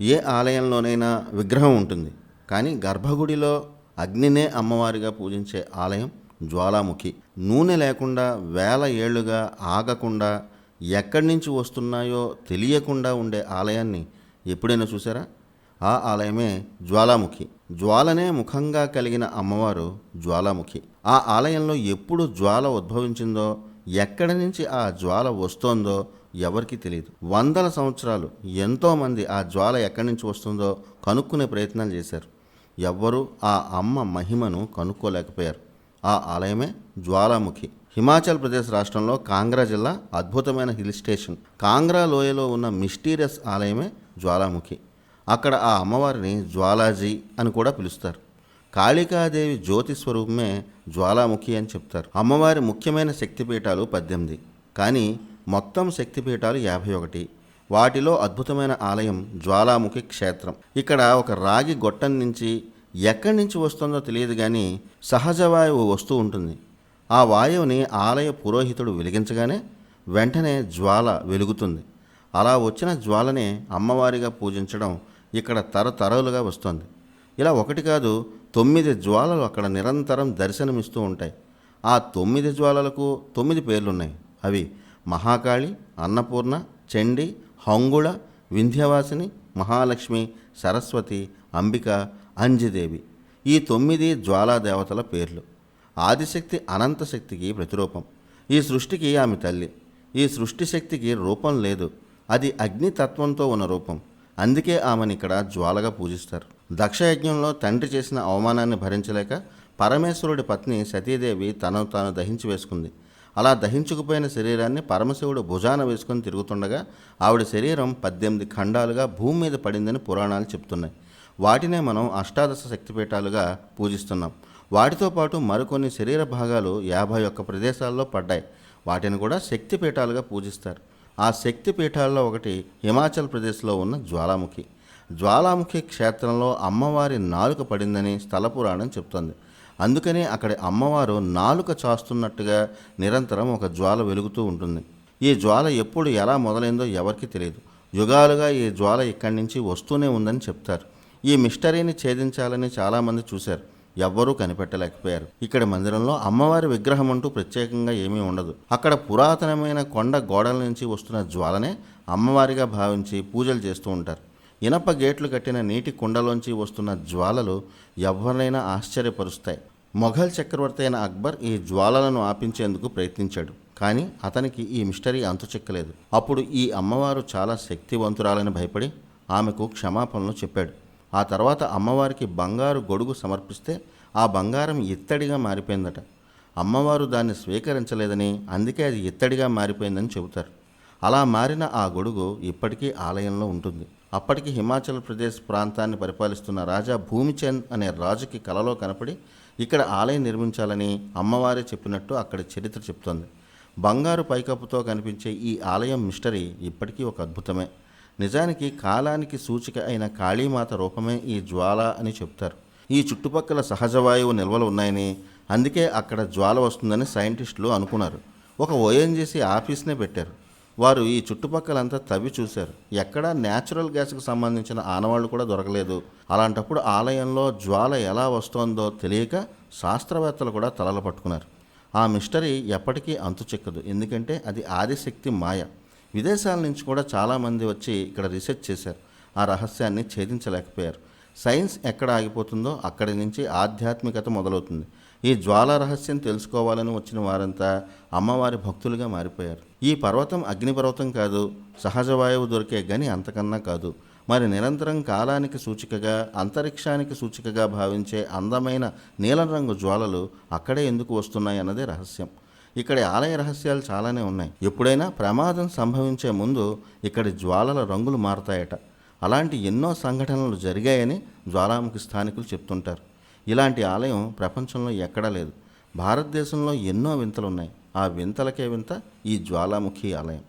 ఏ ఆలయంలోనైనా విగ్రహం ఉంటుంది. కానీ గర్భగుడిలో అగ్నినే అమ్మవారిగా పూజించే ఆలయం జ్వాలాముఖి. నూనె లేకుండా వేల ఏళ్ళుగా ఆగకుండా ఎక్కడి నుంచి వస్తున్నాయో తెలియకుండా ఉండే ఆలయాన్ని ఎప్పుడైనా చూసారా ఆ ఆలయమే జ్వాలాముఖి. జ్వాలనే ముఖంగా కలిగిన అమ్మవారు జ్వాలాముఖి. ఆ ఆలయంలో ఎప్పుడు జ్వాల ఉద్భవించిందో ఎక్కడి నుంచి ఆ జ్వాల వస్తోందో ఎవరికీ తెలియదు. వందల సంవత్సరాలు ఎంతోమంది ఆ జ్వాల ఎక్కడి నుంచి వస్తుందో కనుక్కునే ప్రయత్నాలు చేశారు. ఎవ్వరూ ఆ అమ్మ మహిమను కనుక్కోలేకపోయారు. ఆ ఆలయమే జ్వాలాముఖి. హిమాచల్ ప్రదేశ్ రాష్ట్రంలో కాంగ్రా జిల్లా అద్భుతమైన హిల్ స్టేషన్. కాంగ్రా లోయలో ఉన్న మిస్టీరియస్ ఆలయమే జ్వాలాముఖి. అక్కడ ఆ అమ్మవారిని జ్వాలాజీ అని కూడా పిలుస్తారు. కాళికాదేవి జ్యోతి స్వరూపమే జ్వాలాముఖి అని చెప్తారు. అమ్మవారి ముఖ్యమైన శక్తిపీఠాలు పద్దెనిమిది. కానీ మొత్తం శక్తిపీఠాలు యాభై ఒకటి. వాటిలో అద్భుతమైన ఆలయం జ్వాలాముఖి క్షేత్రం. ఇక్కడ ఒక రాగి గొట్టం నుంచి ఎక్కడి నుంచి వస్తుందో తెలియదు కానీ సహజ వాయువు వస్తూ ఉంటుంది. ఆ వాయువుని ఆలయ పురోహితుడు వెలిగించగానే వెంటనే జ్వాల వెలుగుతుంది. అలా వచ్చిన జ్వాలనే అమ్మవారిగా పూజించడం ఇక్కడ తరతరాలుగా వస్తుంది. ఇలా ఒకటి కాదు తొమ్మిది జ్వాలలు అక్కడ నిరంతరం దర్శనమిస్తూ ఉంటాయి. ఆ తొమ్మిది జ్వాలలకు తొమ్మిది పేర్లున్నాయి. అవి మహాకాళి అన్నపూర్ణ చండి హంగుళ వింధ్యవాసిని మహాలక్ష్మి సరస్వతి అంబిక అంజిదేవి. ఈ తొమ్మిది జ్వాలా దేవతల పేర్లు. ఆదిశక్తి అనంత శక్తికి ప్రతిరూపం. ఈ సృష్టికి ఆమె తల్లి. ఈ సృష్టి శక్తికి రూపం లేదు. అది అగ్నితత్వంతో ఉన్న రూపం. అందుకే ఆమెను ఇక్కడ జ్వాలగా పూజిస్తారు. దక్షయజ్ఞంలో తండ్రి చేసిన అవమానాన్ని భరించలేక పరమేశ్వరుడి పత్ని సతీదేవి తనను తాను దహించి వేసుకుంది. అలా దహించుకుపోయిన శరీరాన్ని పరమశివుడు భుజాన వేసుకొని తిరుగుతుండగా ఆవిడ శరీరం పద్దెనిమిది ఖండాలుగా భూమి మీద పడిందని పురాణాలు చెప్తున్నాయి. వాటినే మనం అష్టాదశ శక్తిపీఠాలుగా పూజిస్తున్నాం. వాటితో పాటు మరికొన్ని శరీర భాగాలు యాభై ఒక్క ప్రదేశాల్లో పడ్డాయి. వాటిని కూడా శక్తిపీఠాలుగా పూజిస్తారు. ఆ శక్తిపీఠాల్లో ఒకటి హిమాచల్ ప్రదేశ్లో ఉన్న జ్వాలాముఖి. జ్వాలాముఖి క్షేత్రంలో అమ్మవారి నాలుక పడిందని స్థల పురాణం చెప్తోంది. అందుకనే అక్కడి అమ్మవారు నాలుక చాస్తున్నట్టుగా నిరంతరం ఒక జ్వాల వెలుగుతూ ఉంటుంది. ఈ జ్వాల ఎప్పుడు ఎలా మొదలైందో ఎవరికీ తెలియదు. యుగాలుగా ఈ జ్వాల ఇక్కడి నుంచి వస్తూనే ఉందని చెప్తారు. ఈ మిస్టరీని ఛేదించాలని చాలామంది చూశారు. ఎవ్వరూ కనిపెట్టలేకపోయారు. ఇక్కడ మందిరంలో అమ్మవారి విగ్రహం అంటూ ప్రత్యేకంగా ఏమీ ఉండదు. అక్కడ పురాతనమైన కొండ గోడల నుంచి వస్తున్న జ్వాలనే అమ్మవారిగా భావించి పూజలు చేస్తూ ఉంటారు. ఇనప గేట్లు కట్టిన నీటి కుండలోంచి వస్తున్న జ్వాలలు ఎవరినైనా ఆశ్చర్యపరుస్తాయి. మొఘల్ చక్రవర్తి అయిన అక్బర్ ఈ జ్వాలలను ఆపించేందుకు ప్రయత్నించాడు. కానీ అతనికి ఈ మిస్టరీ అంతు చిక్కలేదు. అప్పుడు ఈ అమ్మవారు చాలా శక్తివంతురాలని భయపడి ఆమెకు క్షమాపణలు చెప్పాడు. ఆ తర్వాత అమ్మవారికి బంగారు గొడుగు సమర్పిస్తే ఆ బంగారం ఇత్తడిగా మారిపోయిందట. అమ్మవారు దాన్ని స్వీకరించలేదని అందుకే అది ఇత్తడిగా మారిపోయిందని చెబుతారు. అలా మారిన ఆ గొడుగు ఇప్పటికీ ఆలయంలో ఉంటుంది. అప్పటికి హిమాచల్ ప్రదేశ్ ప్రాంతాన్ని పరిపాలిస్తున్న రాజా భూమిచంద్ అనే రాజుకి కలలో కనపడి ఇక్కడ ఆలయం నిర్మించాలని అమ్మవారే చెప్పినట్టు అక్కడ చరిత్ర చెప్తోంది. బంగారు పైకప్పుతో కనిపించే ఈ ఆలయం మిస్టరీ ఇప్పటికీ ఒక అద్భుతమే. నిజానికి కాలానికి సూచిక అయిన కాళీమాత రూపమే ఈ జ్వాల అని చెప్తారు. ఈ చుట్టుపక్కల సహజ వాయువు నిల్వలు ఉన్నాయని అందుకే అక్కడ జ్వాల వస్తుందని సైంటిస్టులు అనుకున్నారు. ఒక ఓఎన్జీసీ ఆఫీస్నే పెట్టారు. వారు ఈ చుట్టుపక్కలంతా తవ్వి చూశారు. ఎక్కడా న్యాచురల్ గ్యాస్కి సంబంధించిన ఆనవాళ్ళు కూడా దొరకలేదు. అలాంటప్పుడు ఆలయంలో జ్వాల ఎలా వస్తోందో తెలియక శాస్త్రవేత్తలు కూడా తలలు పట్టుకున్నారు. ఆ మిస్టరీ ఎప్పటికీ అంతు చిక్కదు. ఎందుకంటే అది ఆదిశక్తి మాయ. విదేశాల నుంచి కూడా చాలామంది వచ్చి ఇక్కడ రీసెర్చ్ చేశారు. ఆ రహస్యాన్ని ఛేదించలేకపోయారు. సైన్స్ ఎక్కడ ఆగిపోతుందో అక్కడి నుంచి ఆధ్యాత్మికత మొదలవుతుంది. ఈ జ్వాల రహస్యం తెలుసుకోవాలని వచ్చిన వారంతా అమ్మవారి భక్తులుగా మారిపోయారు. ఈ పర్వతం అగ్నిపర్వతం కాదు సహజ వాయువు దొరికే గని అంతకన్నా కాదు. మరి నిరంతరం కాలానికి సూచికగా అంతరిక్షానికి సూచికగా భావించే అందమైన నీలం రంగు జ్వాలలు అక్కడే ఎందుకు వస్తున్నాయి అన్నదే రహస్యం. ఇక్కడి ఆలయ రహస్యాలు చాలానే ఉన్నాయి. ఎప్పుడైనా ప్రమాదం సంభవించే ముందు ఇక్కడి జ్వాలల రంగులు మారతాయట. అలాంటి ఎన్నో సంఘటనలు జరిగాయని జ్వాలాముఖి స్థానికులు చెప్తుంటారు. ఇలాంటి ఆలయం ప్రపంచంలో ఎక్కడా లేదు. భారతదేశంలో ఎన్నో వింతలు ఉన్నాయి ఆ వింతలకే వింత ఈ జ్వాలాముఖి ఆలయం.